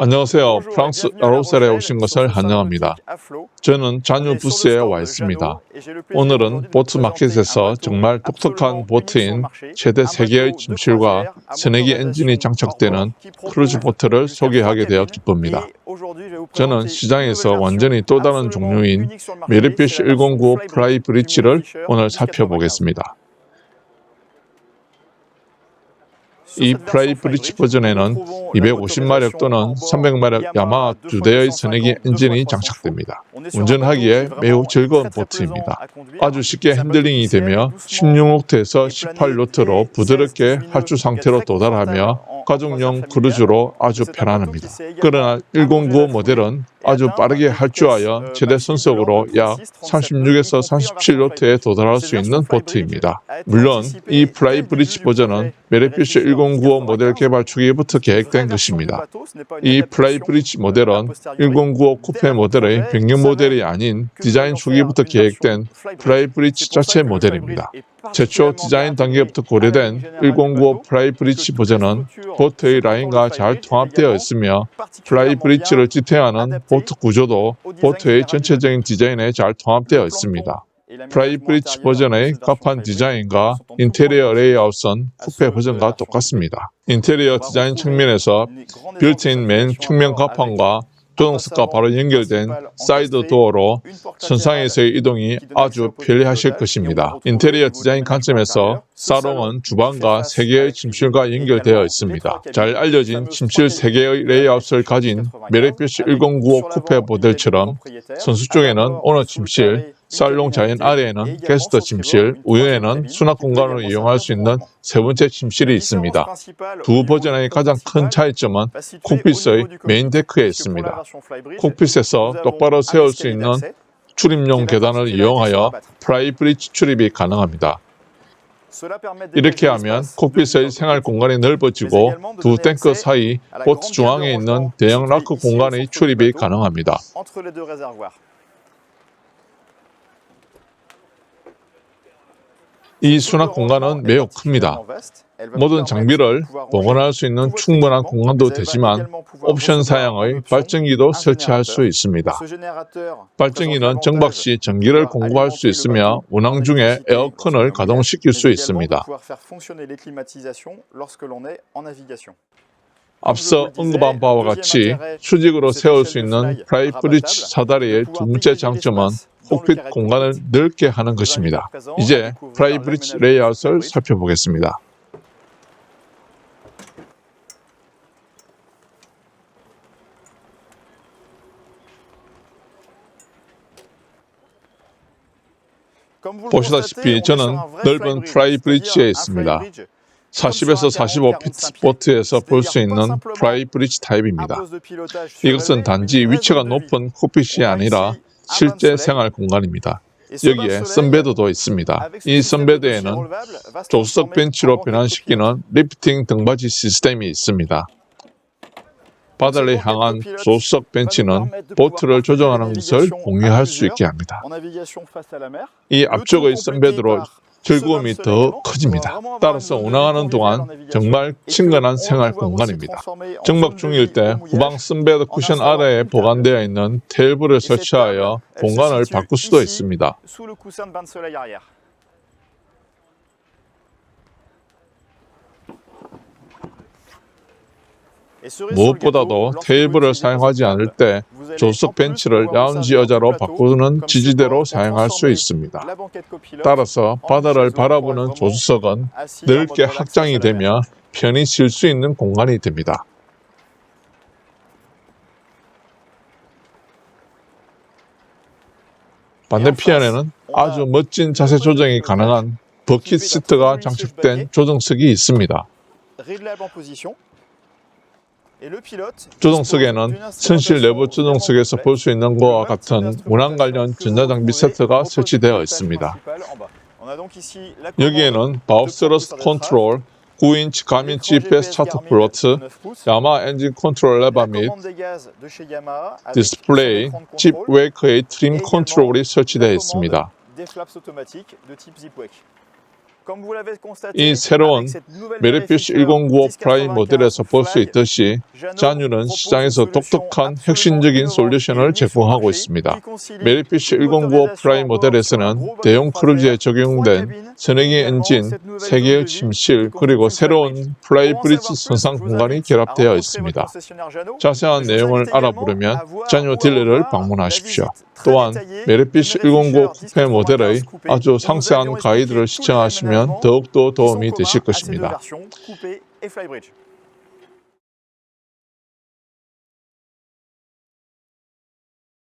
안녕하세요. 프랑스 라로셀에 오신 것을 환영합니다. 저는 잔유 부스에 와 있습니다. 오늘은 보트 마켓에서 정말 독특한 보트인 최대 3개의 침실과 세네기 엔진이 장착되는 크루즈 보트를 소개하게 되어 기쁩니다. 저는 시장에서 완전히 또 다른 종류인 메르피쉬 109 프라이 브리치를 오늘 살펴보겠습니다. 이 프라이 브리치 버전에는 250마력 또는 300마력 야마하 두 대의 선내기 엔진이 장착됩니다. 운전하기에 매우 즐거운 보트입니다. 아주 쉽게 핸들링이 되며 16노트에서 18노트로 부드럽게 활주 상태로 도달하며 가족용 크루즈로 아주 편안합니다. 그러나 1095 모델은 아주 빠르게 활주하여 최대 선속으로 약 36에서 37노트에 도달할 수 있는 보트입니다. 물론 이 프라이 브리치 버전은 메레피쉬 1095 모델 개발 초기부터 계획된 것입니다. 이 플라이 브리지 모델은 1095 쿠페 모델의 변경 모델이 아닌 디자인 초기부터 계획된 플라이 브리지 자체 모델입니다. 최초 디자인 단계부터 고려된 1095 플라이 브리지 버전은 보트의 라인과 잘 통합되어 있으며 플라이 브리지를 지탱하는 보트 구조도 보트의 전체적인 디자인에 잘 통합되어 있습니다. 프라이 브리지 버전의 갑판 디자인과 인테리어 레이아웃은 쿠페 버전과 똑같습니다. 인테리어 디자인 측면에서 빌트인 맨 측면 갑판과 조정석과 바로 연결된 사이드 도어로 선상에서의 이동이 아주 편리하실 것입니다. 인테리어 디자인 관점에서 사롱은 주방과 3개의 침실과 연결되어 있습니다. 잘 알려진 침실 3개의 레이아웃을 가진 메레피쉬 1095 쿠페 모델처럼 선수 쪽에는 오너 침실, 살롱 자연 아래에는 게스트 침실, 우연에는 수납 공간을 이용할 수 있는 세 번째 침실이 있습니다. 두 버전의 가장 큰 차이점은 콕핏의 메인 데크에 있습니다. 콕핏에서 똑바로 세울 수 있는 출입용 계단을 이용하여 프라이 브리지 출입이 가능합니다. 이렇게 하면 콕핏의 생활 공간이 넓어지고 두 탱크 사이 보트 중앙에 있는 대형 라크 공간의 출입이 가능합니다. 이 수납 공간은 매우 큽니다. 모든 장비를 보관할 수 있는 충분한 공간도 되지만 옵션 사양의 발전기도 설치할 수 있습니다. 발전기는 정박 시 전기를 공급할 수 있으며 운항 중에 에어컨을 가동시킬 수 있습니다. 앞서 언급한 바와 같이 수직으로 세울 수 있는 프라이 브리지 사다리의 두 번째 장점은 콕핏 공간을 넓게 하는 것입니다. 이제 프라이 브리지 레이아웃을 살펴보겠습니다. 보시다시피 저는 넓은 프라이 브리지에 있습니다. 40에서 45피트 보트에서 볼 수 있는 프라이 브리지 타입입니다. 이것은 단지 위치가 높은 콕핏이 아니라 실제 생활 공간입니다. 여기에 선베드도 있습니다. 이 선베드에는 조수석 벤치로 변환시키는 리프팅 등받이 시스템이 있습니다. 바다를 향한 조수석 벤치는 보트를 조정하는 것을 공유할 수 있게 합니다. 이 앞쪽의 선베드로 즐거움이 더 커집니다. 따라서 운항하는 동안 정말 친근한 생활 공간입니다. 정박 중일 때 후방 선베드 쿠션 아래에 보관되어 있는 테이블을 설치하여 공간을 바꿀 수도 있습니다. 무엇보다도 테이블을 사용하지 않을 때 조수석 벤치를 라운지 의자로 바꾸는 지지대로 사용할 수 있습니다. 따라서 바다를 바라보는 조수석은 넓게 확장이 되며 편히 쉴 수 있는 공간이 됩니다. 반대편에는 아주 멋진 자세 조정이 가능한 버킷 시트가 장착된 조정석이 있습니다. 조종석에는 선실 내부 조종석에서 볼 수 있는 것과 같은 운항 관련 전자장비 세트가 설치되어 있습니다. 여기에는 바우스러스 컨트롤, 9인치 가민 GPS 차트 플로트, 야마 엔진 컨트롤 레바 및 디스플레이, 집 웨이크의 트림 컨트롤이 설치되어 있습니다. 이 새로운 메리피쉬 1095 프라임 모델에서 볼 수 있듯이 잔유는 시장에서 독특한 혁신적인 솔루션을 제공하고 있습니다. 메리피쉬 1095 프라임 모델에서는 대형 크루즈에 적용된 선행이 엔진, 3개의 침실, 그리고 새로운 플라이 브릿지 선상 공간이 결합되어 있습니다. 자세한 내용을 알아보려면 잔유 딜러를 방문하십시오. 또한 메리피쉬 109 쿠페 모델의 아주 상세한 가이드를 시청하시면 더욱더 도움이 되실 것입니다.